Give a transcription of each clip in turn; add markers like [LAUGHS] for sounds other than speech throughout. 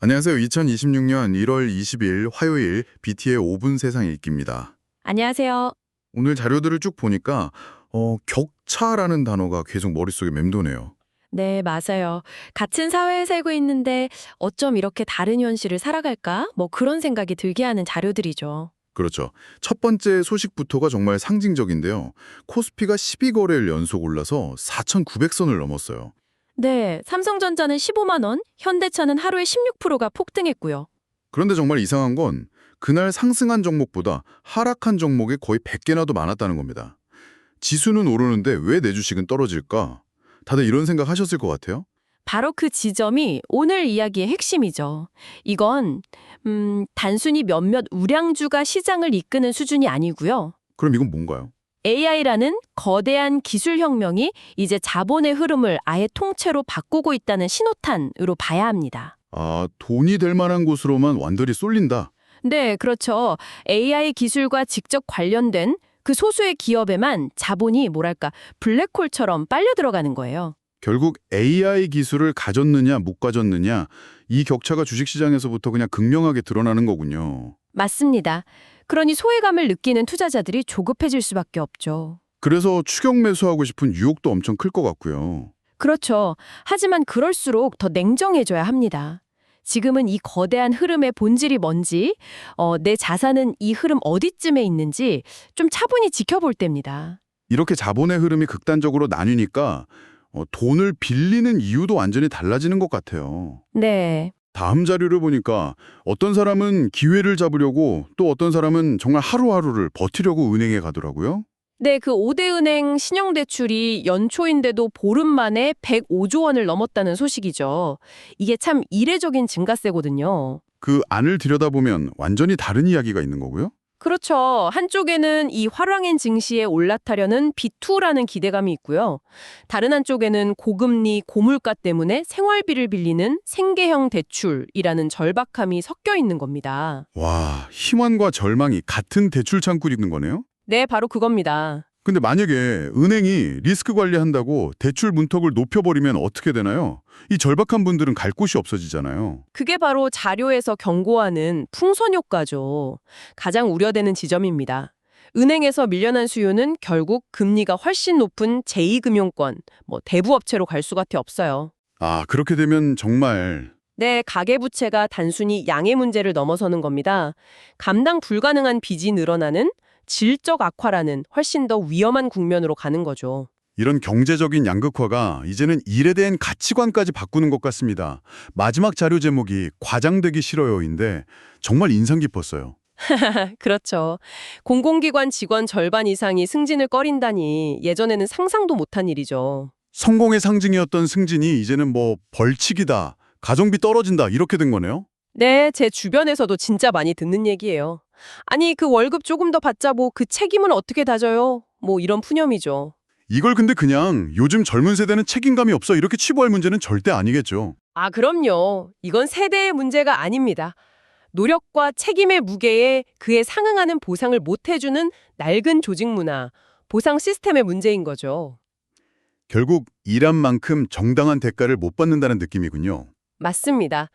안녕하세요. 2026년 1월 20일 화요일 BT의 5분 세상 읽기입니다. 안녕하세요. 오늘 자료들을 쭉 보니까 어, 격차라는 단어가 계속 머릿속에 맴도네요. 네, 맞아요. 같은 사회에 살고 있는데 어쩜 이렇게 다른 현실을 살아갈까? 뭐 그런 생각이 들게 하는 자료들이죠. 그렇죠. 첫 번째 소식부터가 정말 상징적인데요. 코스피가 12거래일 연속 올라서 4,900선을 넘었어요. 네, 삼성전자는 15만 원, 현대차는 하루에 16%가 폭등했고요. 그런데 정말 이상한 건 그날 상승한 종목보다 하락한 종목이 거의 100개나 더 많았다는 겁니다. 지수는 오르는데 왜 내 주식은 떨어질까? 다들 이런 생각 하셨을 것 같아요. 바로 그 지점이 오늘 이야기의 핵심이죠. 이건 음, 단순히 몇몇 우량주가 시장을 이끄는 수준이 아니고요. 그럼 이건 뭔가요? AI라는 거대한 기술 혁명이 이제 자본의 흐름을 아예 통째로 바꾸고 있다는 신호탄으로 봐야 합니다. 아, 돈이 될 만한 곳으로만 완전히 쏠린다. 네, 그렇죠. AI 기술과 직접 관련된 그 소수의 기업에만 자본이 뭐랄까 블랙홀처럼 빨려 들어가는 거예요. 결국 AI 기술을 가졌느냐 못 가졌느냐 이 격차가 주식시장에서부터 그냥 극명하게 드러나는 거군요. 맞습니다. 그러니 소외감을 느끼는 투자자들이 조급해질 수밖에 없죠. 그래서 추격 매수하고 싶은 유혹도 엄청 클 것 같고요. 그렇죠. 하지만 그럴수록 더 냉정해져야 합니다. 지금은 이 거대한 흐름의 본질이 뭔지, 어, 내 자산은 이 흐름 어디쯤에 있는지 좀 차분히 지켜볼 때입니다. 이렇게 자본의 흐름이 극단적으로 나뉘니까 어, 돈을 빌리는 이유도 완전히 달라지는 것 같아요. 네. 다음 자료를 보니까 어떤 사람은 기회를 잡으려고 또 어떤 사람은 정말 하루하루를 버티려고 은행에 가더라고요. 네, 그 5대 은행 신용대출이 연초인데도 보름 만에 105조 원을 넘었다는 소식이죠. 이게 참 이례적인 증가세거든요. 그 안을 들여다보면 완전히 다른 이야기가 있는 거고요. 그렇죠. 한쪽에는 이 화랑인 증시에 올라타려는 B2라는 기대감이 있고요. 다른 한쪽에는 고금리, 고물가 때문에 생활비를 빌리는 생계형 대출이라는 절박함이 섞여 있는 겁니다. 와, 희망과 절망이 같은 대출 창구리 있는 거네요? 네, 바로 그겁니다. 근데 만약에 은행이 리스크 관리한다고 대출 문턱을 높여버리면 어떻게 되나요? 이 절박한 분들은 갈 곳이 없어지잖아요. 그게 바로 자료에서 경고하는 풍선 효과죠. 가장 우려되는 지점입니다. 은행에서 밀려난 수요는 결국 금리가 훨씬 높은 제2금융권, 뭐 대부업체로 갈 수밖에 없어요. 아, 그렇게 되면 정말 네, 가계부채가 단순히 양의 문제를 넘어서는 겁니다. 감당 불가능한 빚이 늘어나는 질적 악화라는 훨씬 더 위험한 국면으로 가는 거죠. 이런 경제적인 양극화가 이제는 일에 대한 가치관까지 바꾸는 것 같습니다. 마지막 자료 제목이 과장되기 싫어요인데 정말 인상 깊었어요. [LAUGHS] 그렇죠. 공공기관 직원 절반 이상이 승진을 꺼린다니 예전에는 상상도 못한 일이죠. 성공의 상징이었던 승진이 이제는 뭐 벌칙이다, 가정비 떨어진다 이렇게 된 거네요. 네, 제 주변에서도 진짜 많이 듣는 얘기예요. 아니, 그 월급 조금 더 받자 뭐 그 책임은 어떻게 다져요? 뭐 이런 푸념이죠. 이걸 근데 그냥 요즘 젊은 세대는 책임감이 없어 이렇게 치부할 문제는 절대 아니겠죠. 아, 그럼요. 이건 세대의 문제가 아닙니다. 노력과 책임의 무게에 그에 상응하는 보상을 못 해주는 낡은 조직 문화, 보상 시스템의 문제인 거죠. 결국 일한 만큼 정당한 대가를 못 받는다는 느낌이군요. 맞습니다.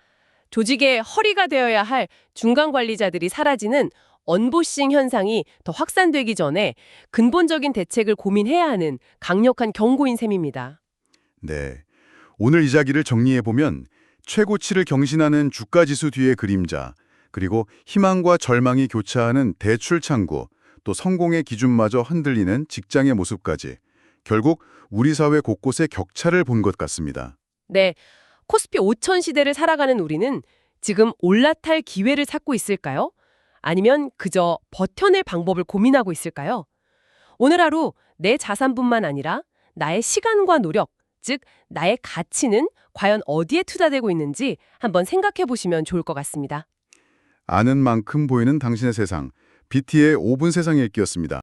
조직의 허리가 되어야 할 중간 관리자들이 사라지는 언보싱 현상이 더 확산되기 전에 근본적인 대책을 고민해야 하는 강력한 경고인 셈입니다. 네. 오늘 이야기를 정리해보면 최고치를 경신하는 주가지수 뒤의 그림자, 그리고 희망과 절망이 교차하는 대출 창구, 또 성공의 기준마저 흔들리는 직장의 모습까지 결국 우리 사회 곳곳의 격차를 본 것 같습니다. 네, 코스피 5천 시대를 살아가는 우리는 지금 올라탈 기회를 찾고 있을까요? 아니면 그저 버텨낼 방법을 고민하고 있을까요? 오늘 하루 내 자산뿐만 아니라 나의 시간과 노력, 즉 나의 가치는 과연 어디에 투자되고 있는지 한번 생각해 보시면 좋을 것 같습니다. 아는 만큼 보이는 당신의 세상, BT의 5분 세상 읽기였습니다.